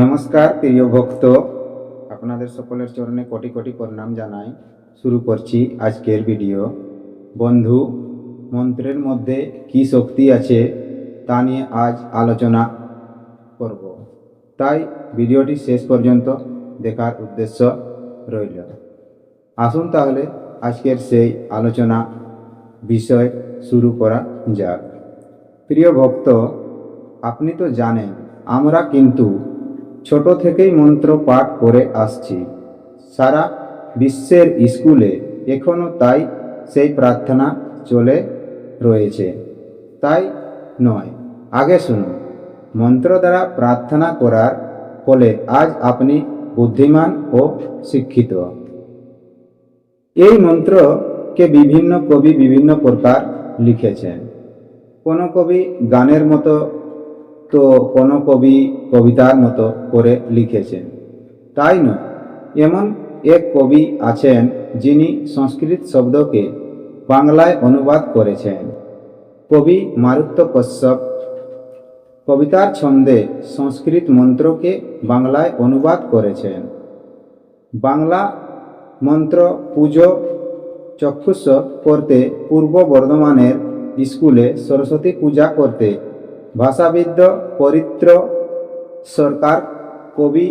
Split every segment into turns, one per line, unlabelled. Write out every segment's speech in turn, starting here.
নমস্কার, প্রিয় ভক্ত। আপনাদের সকলের চরণে কোটি কোটি প্রণাম জানাই। শুরু করছি আজকের ভিডিও। বন্ধু, মন্ত্রের মধ্যে কি শক্তি আছে তা নিয়ে আজ আলোচনা করব। তাই ভিডিওটি শেষ পর্যন্ত দেখার উদ্দেশ্য রইল। আসুন তাহলে আজকের সেই আলোচনা বিষয় শুরু করা যাক। প্রিয় ভক্ত, আপনি তো জানেন, আমরা কিন্তু ছোট থেকেই মন্ত্র পাঠ করে আসছি। সারা বিশ্বের স্কুলে এখনও তাই সেই প্রার্থনা চলে রয়েছে। তাই নয়, আগে শুনুন। মন্ত্র দ্বারা প্রার্থনা করার ফলে আজ আপনি বুদ্ধিমান ও শিক্ষিত। এই মন্ত্রকে বিভিন্ন কবি বিভিন্ন প্রকার লিখেছেন। কোনো কবি গানের মতো তো কোনো কবি কবিতার মতো করে লিখেছেন তাই নয়, এমন এক কবি আছেন যিনি সংস্কৃত শব্দকে বাংলায় অনুবাদ করেছেন। কবি মারুত্য কশ্যপ কবিতার ছন্দে সংস্কৃত মন্ত্রকে বাংলায় অনুবাদ করেছেন। বাংলা মন্ত্র পুজো চক্ষুষ করতে পূর্ব বর্ধমানের স্কুলে সরস্বতী পূজা করতে ভাষাবিদ্য, পরিত্র, সরকার, কবি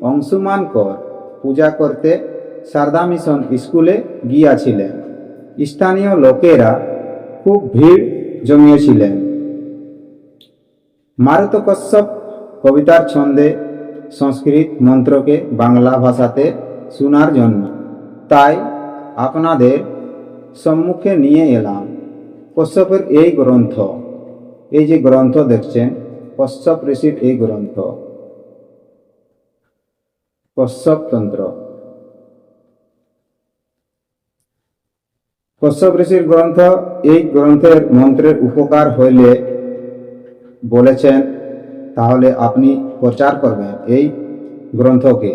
অংশুমান কর পূজা করতে সারদা মিশন স্কুলে গিয়াছিলেন। স্থানীয় লোকেরা খুব ভিড় জমিয়েছিলেন। মারুত কশ্যপ কবিতার ছন্দে সংস্কৃত মন্ত্রকে বাংলা ভাষাতে শোনার জন্য। তাই আপনাদের সম্মুখে নিয়ে এলাম। কশ্যপের এই গ্রন্থ এই যে গ্রন্থ দেখছেন কশ্যপ ঋষির এই গ্রন্থ। কশ্যপ তন্ত্র। কশ্যপ ঋষির গ্রন্থ, এই গ্রন্থের মন্ত্রের উপকার হইলে বলেছেন, তাহলে আপনি প্রচার করবেন এই গ্রন্থকে।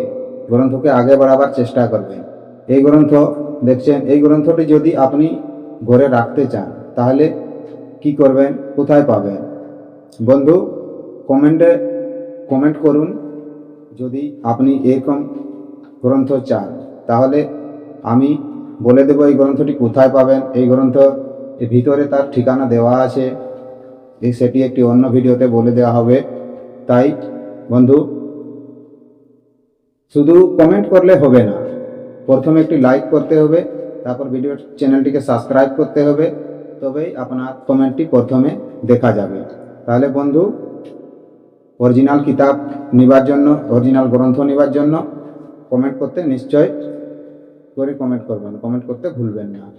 গ্রন্থকে আগে বাড়াবার চেষ্টা করবেন। এই গ্রন্থ দেখছেন, এই গ্রন্থটি যদি আপনি ঘরে রাখতে চান, তাহলে কি করবেন কোথায় পাবেন বন্ধু, কমেন্টে কমেন্ট করুন। যদি আপনি এরকম গ্রন্থ চান, তাহলে আমি বলে দেবো এই গ্রন্থটি কোথায় পাবেন? এই গ্রন্থ ভিতরে তার ঠিকানা দেওয়া আছে। সেটি একটি অন্য ভিডিওতে বলে দেওয়া হবে। তাই, বন্ধু, শুধু কমেন্ট করলে হবে না। প্রথমে একটি লাইক করতে হবে, তারপর ভিডিও চ্যানেলটিকে সাবস্ক্রাইব করতে হবে। তবেই আপনার কমেন্টটি প্রথমে দেখা যাবে। তাহলে বন্ধু, অরিজিনাল কিতাব নেবার জন্য, অরিজিনাল গ্রন্থ নেবার জন্য কমেন্ট করতে নিশ্চয় করে কমেন্ট করবেন। কমেন্ট করতে ভুলবেন না।